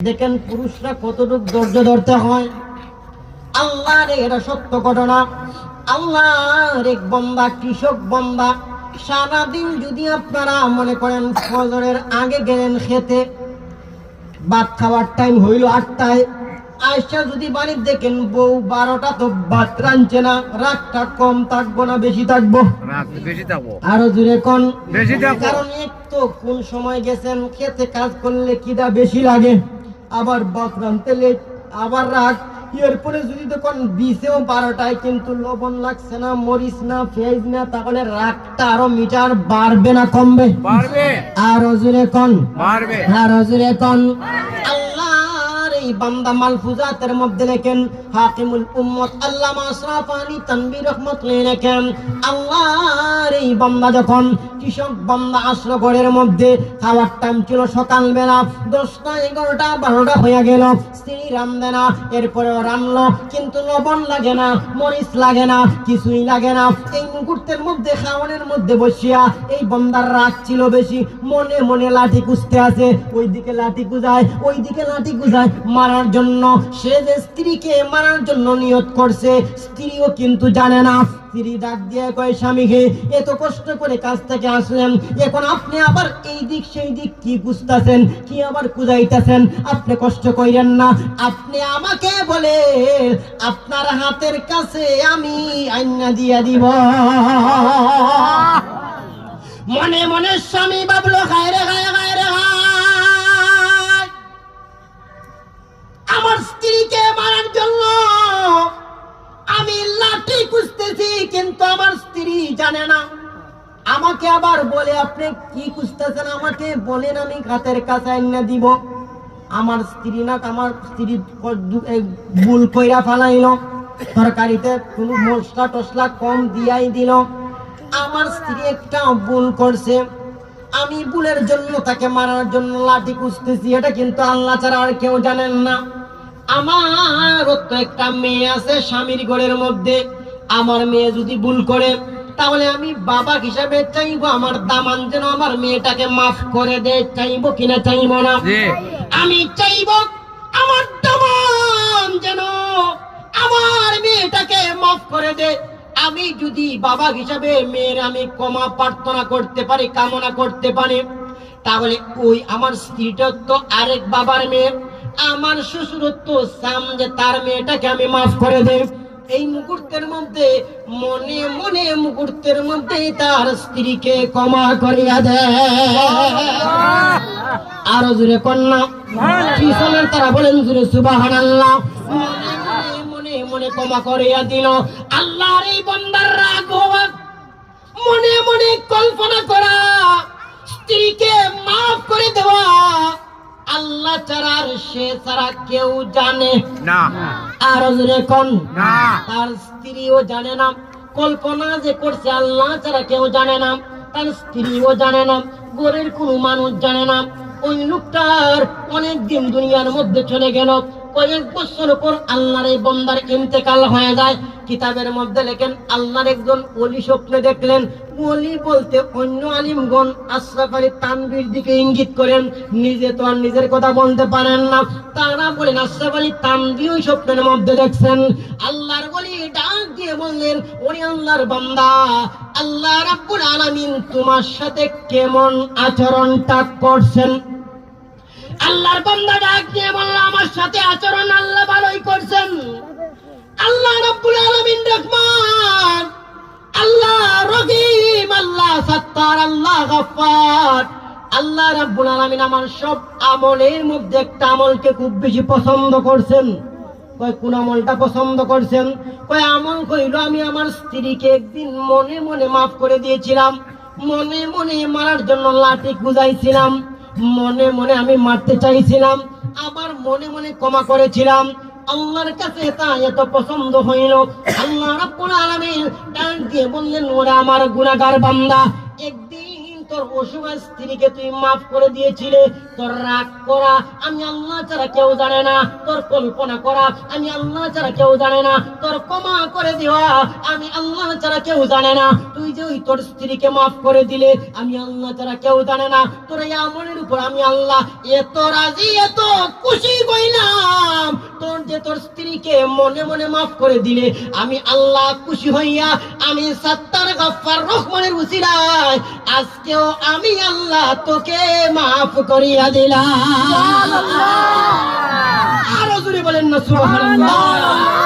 দেখেন পুরুষরা কতটুকু ধৈর্য ধরতে হয়? আল্লাহর এটা সত্য ঘটনা। আল্লাহর এক বন্দা কৃষক বন্দা সারাদিন যদি আপনারা মনে করেন ফজরের আগে গেলেন খেতে ভাত খাওয়ার টাইম হইল আটটায়। আয়সা যদি বাড়ির দেখেন বউ বারোটা তো ভাত রাঁধছে না রাতটা কম থাকব না বেশি থাকব? আরও জুড়ে কোন। কারণ এক তো কোন সময় গেছেন খেতে কাজ করলে কিদা বেশি লাগে। আবার রাঁধতে লেট আবার রাত এরপরে যদি তখন দিছেও বারোটায় কিন্তু লবণ লাগছে না মরিচ না পেঁয়াজ না তাহলে রাতটা আরও মিটার বাড়বে না কমবে। পারবে আরও জুড়ে কন? পারবে আরও জুড়ে কোন? খাওয়ার টাইম ছিল সকালবেলা, দশটা, এগারোটা, বারোটা হয়ে গেল, স্ত্রী রান্ধে না এরপরে রান্নলো কিন্তু লবণ লাগে না, মরিচ লাগে না, কিছুই লাগে না। এই মুহূর্তের মধ্যে, খাওয়ানোর মধ্যে বসিয়া এই বন্দার রাগ ছিল বেশি, মনে মনে লাঠি কুঁজতে আছে ওইদিকে লাঠি কুজায় ওইদিকে লাঠি কুজায় মারার জন্য সে যে স্ত্রীকে মারার জন্য নিয়ত করছে স্ত্রীও কিন্তু জানে না। স্ত্রী ডাক দিয়ে কয় স্বামীকে এত কষ্ট করে কাজ থেকে আসলেন। এখন আপনি আবার এই দিক সেই দিক কি বুঝতেছেন কি আবার কুজাইতেছেন আপনি কষ্ট কইরেন না। আপনি আমাকে বলে আপনার হাতের কাছে আমি আইনা দিয়া দিব। মনে মনে স্বামী বাবলো খায় রে খায় খুঁজতেছি, কিন্তু আমার স্ত্রী জানে না। আমাকে আবার বলে, আপনি কি খুঁজতেছেন? আমাকে বলেন, আমি হাতের কাছে এনে দিব। আমার স্ত্রী না আমার স্ত্রী ভুল কইরা তরকারিতে কোনো মশলা টসলা কম দিয়াই দিল। আমার স্ত্রী একটা ভুল করছে। আমি ভুলের জন্য তাকে মারার জন্য লাঠি খুঁজতেছি। এটা কিন্তু আল্লাহ ছাড়া আর কেউ জানেন না। আমার তো একটা মেয়ে আছে স্বামীর ঘরের মধ্যে। আমার মেয়ে যদি ভুল করে তাহলে আমি বাবা হিসাবে চাইব আমার দামান যেন আমার মেয়েটাকে মাফ করে দে চাইব কিনা চাইব না। আমি চাইব আমার দামান যেন আমার মেয়েটাকে মাফ করে দে। আমি যদি বাবা হিসাবে মেয়ের আমি ক্ষমা প্রার্থনা করতে পারি কামনা করতে পারি তাহলে ওই আমার স্ত্রীটা তো আরেক বাবার মেয়ে আমার শ্বশুরত্ব সাম যে তার মেয়েটাকে আমি মাফ করে দেব এই মুহূর্তের মধ্যে মনে মনে মুহূর্তের মধ্যে তার স্ত্রীকে ক্ষমা করিয়া দেয়। আরও জুড়ে কন্যা পিছনের তারা বলেন জুড়ে সুবাহান আল্লাহ মনে মনে ক্ষমা করিয়া দিল। আল্লাহর এই বন্দার রাগ হওয়া মনে মনে কল্পনা করা আল্লাহ ছাড়া আর সে ছাড়া কেউ জানে। না। আর কোন? না। তার স্ত্রীও জানে না। কল্পনা যে করছে আল্লাহ ছাড়া কেউ জানে না। তার স্ত্রীও জানে না। গরের কোনো মানুষ জানে না। ওই লোকটার অনেক দিন দুনিয়ার মধ্যে চলে গেল। কয়েক বছর পর আল্লাহর এই বন্দার ইন্তেকাল হয়ে যায়। কিতাবের মধ্যে লেখেন, আল্লাহর একজন অলি স্বপ্নে দেখলেন। অলি বলতে অন্য আলিমগণ আশরাফ আলী তানবীর দিকে ইঙ্গিত করেন, নিজে তো আর নিজের কথা বলতে পারেন না। তারা বলেন, আশরাফ আলী তানবী ওই স্বপ্নের মধ্যে দেখছেন। আল্লাহর বলি ডাক দিয়ে বললেন, ওরে আল্লাহর বান্দা, আল্লাহ রাব্বুল আলামিন তোমার সাথে কেমন আচরণটা করছেন? আল্লাহর বান্দা আল্লাহ আল্লাহ গফফার। আল্লাহ রাব্বুল আলামিন আমার সব আমলের মধ্যে একটা আমলকে খুব বেশি পছন্দ করছেন। কয়, কোন আমলটা পছন্দ করছেন? কয়, আমল কইল আমি আমার স্ত্রীকে একদিন মনে মনে মাফ করে দিয়েছিলাম। মনে মনে মারার জন্য লাঠি গুজাইছিলাম মনে মনে আমি মারতে চাইছিলাম। আবার মনে মনে ক্ষমা করেছিলাম। আল্লাহর কাছে তা এত পছন্দ হইল। আল্লাহ রাব্বুল আলামিন ডাক দিয়ে বললেন, ওরা আমার গুনাহগার বান্দা একদিন তোর স্ত্রীকে তুই মাফ করে দিয়েছিলে, তোর রাগ করা আমি আল্লাহ ছাড়া কেউ জানে না, তোর কল্পনা করা আমি আল্লাহ ছাড়া কেউ জানে না, তোর ক্ষমা করে দেওয়া আমি আল্লাহ ছাড়া কেউ জানে না। তুই যে ওই তোর স্ত্রীকে মাফ করে দিলে আমি আল্লাহ ছাড়া কেউ জানে না। তোর এই আমলের উপর আমি আল্লাহ এত রাজি, এত খুশি কইলাম তোর স্ত্রীকে মনে মনে মাফ করে দিলে আমি আল্লাহ খুশি হইয়া আমি সত্তার গফার রহমানের উসিলায় আজকেও আমি আল্লাহ তোকে মাফ করিয়া দিলাম। আরও জুড়ে বলেন না সুবহানাল্লাহ।